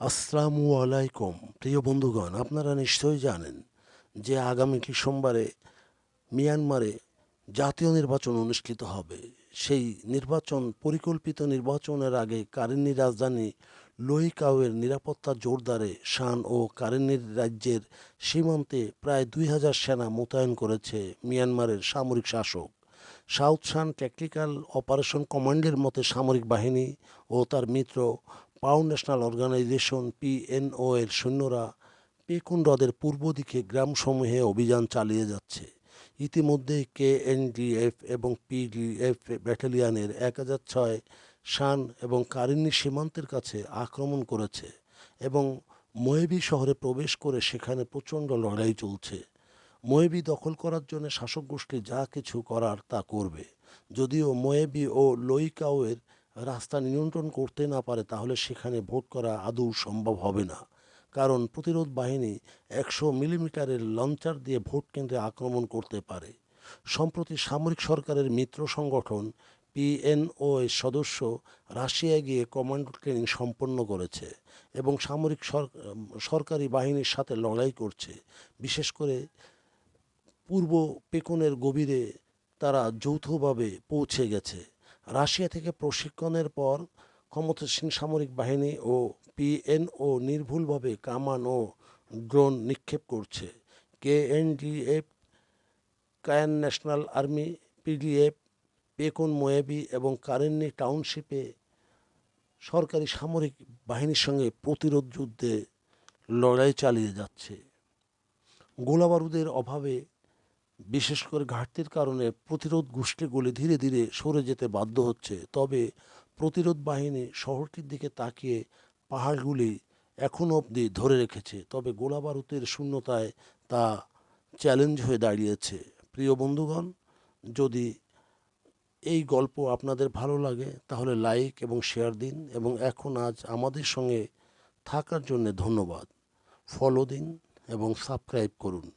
আসসালামু আলাইকুম। প্রিয় বন্ধুগণ, আপনারা নিশ্চয়ই জানেন যে আগামী সোমবারে মিয়ানমারে জাতীয় নির্বাচন অনুষ্ঠিত হবে। সেই নির্বাচন, পরিকল্পিত নির্বাচনের আগে কারেন্নি রাজধানী লোহিকাওয়ের নিরাপত্তা জোরদারে শান ও কারেন্নির রাজ্যের সীমান্তে প্রায় দুই হাজার সেনা মোতায়েন করেছে মিয়ানমারের সামরিক শাসক। সাউথ শান ট্যাকটিক্যাল অপারেশন কমান্ডের মতে সামরিক বাহিনী ও তার মিত্র পাও ন্যাশনাল অর্গানাইজেশন পিএনও এর সৈন্যরা পেকুন হ্রদের পূর্ব দিকে গ্রামসমূহে অভিযান চালিয়ে যাচ্ছে। ইতিমধ্যে কেএনডিএফ এবং পিডিএফ ব্যাটালিয়নের এক হাজার ছয় শান এবং কারিন্নি সীমান্তের কাছে আক্রমণ করেছে এবং মোয়েবি শহরে প্রবেশ করে সেখানে প্রচণ্ড লড়াই চলছে। মোয়েবি দখল করার জন্য শাসক গোষ্ঠী যা কিছু করার তা করবে। যদিও মোয়েবি ও লইকাওয়ের রাস্তা নিয়ন্ত্রণ করতে না পারে তাহলে সেখানে ভোট করা আদৌ সম্ভব হবে না। কারণ প্রতিরোধ বাহিনী একশো মিলিমিটারের লঞ্চার দিয়ে ভোট কেন্দ্রে আক্রমণ করতে পারে। সম্প্রতি সামরিক সরকারের মিত্র সংগঠন পিএনও এর সদস্য রাশিয়ায় গিয়ে কমান্ডো ট্রেনিং সম্পন্ন করেছে এবং সামরিক সরকারি বাহিনীর সাথে লড়াই করছে। বিশেষ করে পূর্ব পেকনের গভীরে তারা যৌথভাবে পৌঁছে গেছে। রাশিয়া থেকে প্রশিক্ষণের পর ক্ষমতাসীন সামরিক বাহিনী ও পিএনও নির্ভুলভাবে কামান ও ড্রোন নিক্ষেপ করছে। KNDF, Kayan national army, PDF, Pekon Moebye এবং কারেন্নি টাউনশিপে সরকারি সামরিক বাহিনীর সঙ্গে প্রতিরোধ যুদ্ধে লড়াই চালিয়ে যাচ্ছে। গোলাবারুদের অভাবে বিশেষ করে ঘাটতির কারণে প্রতিরোধ গোষ্ঠীগুলি ধীরে ধীরে সরে যেতে বাধ্য হচ্ছে। তবে প্রতিরোধ বাহিনী শহরটির দিকে তাকিয়ে পাহাড়গুলি এখনও অবধি ধরে রেখেছে, তবে গোলাবারুদের শূন্যতায় তা চ্যালেঞ্জ হয়ে দাঁড়িয়েছে। প্রিয় বন্ধুগণ, যদি এই গল্প আপনাদের ভালো লাগে, তাহলে লাইক এবং শেয়ার দিন এবং এখন আজ আমাদের সঙ্গে থাকার জন্য ধন্যবাদ। ফলো দিন এবং সাবস্ক্রাইব করুন।